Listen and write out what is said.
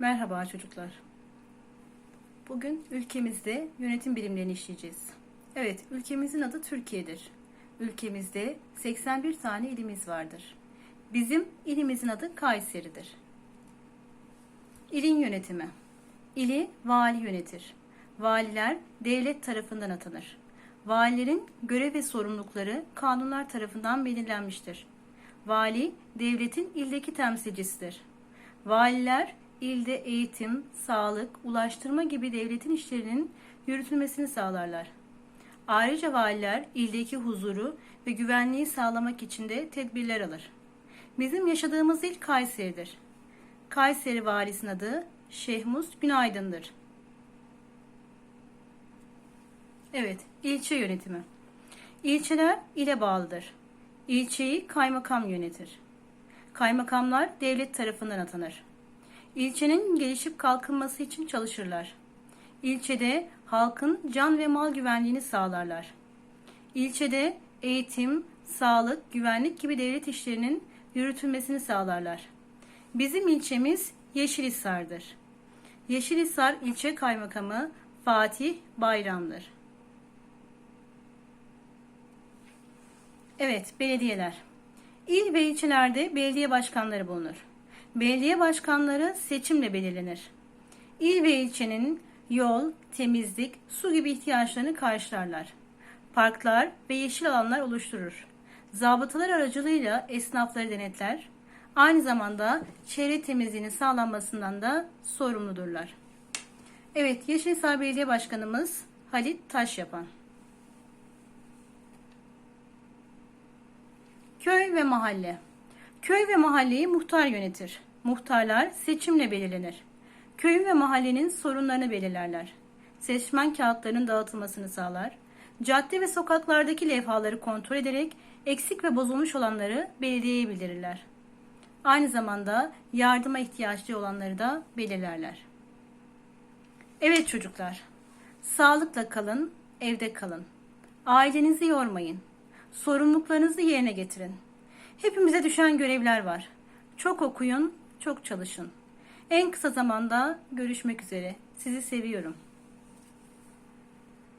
Merhaba çocuklar. Bugün ülkemizde yönetim bilimlerini işleyeceğiz. Evet, ülkemizin adı Türkiye'dir. Ülkemizde 81 tane ilimiz vardır. Bizim ilimizin adı Kayseri'dir. İlin yönetimi. İli vali yönetir. Valiler devlet tarafından atanır. Valilerin görev ve sorumlulukları kanunlar tarafından belirlenmiştir. Vali devletin ildeki temsilcisidir. Valiler ilde eğitim, sağlık, ulaştırma gibi devletin işlerinin yürütülmesini sağlarlar. Ayrıca valiler ildeki huzuru ve güvenliği sağlamak için de tedbirler alır. Bizim yaşadığımız il Kayseri'dir. Kayseri valisinin adı Şehmus Günaydın'dır. Evet, ilçe yönetimi. İlçeler ile bağlıdır. İlçeyi kaymakam yönetir. Kaymakamlar devlet tarafından atanır. İlçenin gelişip kalkınması için çalışırlar. İlçede halkın can ve mal güvenliğini sağlarlar. İlçede eğitim, sağlık, güvenlik gibi devlet işlerinin yürütülmesini sağlarlar. Bizim ilçemiz Yeşilhisar'dır. Yeşilhisar ilçe kaymakamı Fatih Bayram'dır. Evet, belediyeler. İl ve ilçelerde belediye başkanları bulunur. Belediye başkanları seçimle belirlenir. İl ve ilçenin yol, temizlik, su gibi ihtiyaçlarını karşılarlar. Parklar ve yeşil alanlar oluşturur. Zabıtalar aracılığıyla esnafları denetler. Aynı zamanda çevre temizliğinin sağlanmasından da sorumludurlar. Evet, Yeşilhisar Belediye Başkanımız Halit Taşyapan. Köy ve mahalle. Köy ve mahalleyi muhtar yönetir. Muhtarlar seçimle belirlenir. Köyün ve mahallenin sorunlarını belirlerler. Seçmen kağıtlarının dağıtılmasını sağlar. Cadde ve sokaklardaki levhaları kontrol ederek eksik ve bozulmuş olanları belediyeye bildirirler. Aynı zamanda yardıma ihtiyaçlı olanları da belirlerler. Evet çocuklar, sağlıkla kalın, evde kalın. Ailenizi yormayın. Sorumluluklarınızı yerine getirin. Hepimize düşen görevler var. Çok okuyun, çok çalışın. En kısa zamanda görüşmek üzere. Sizi seviyorum.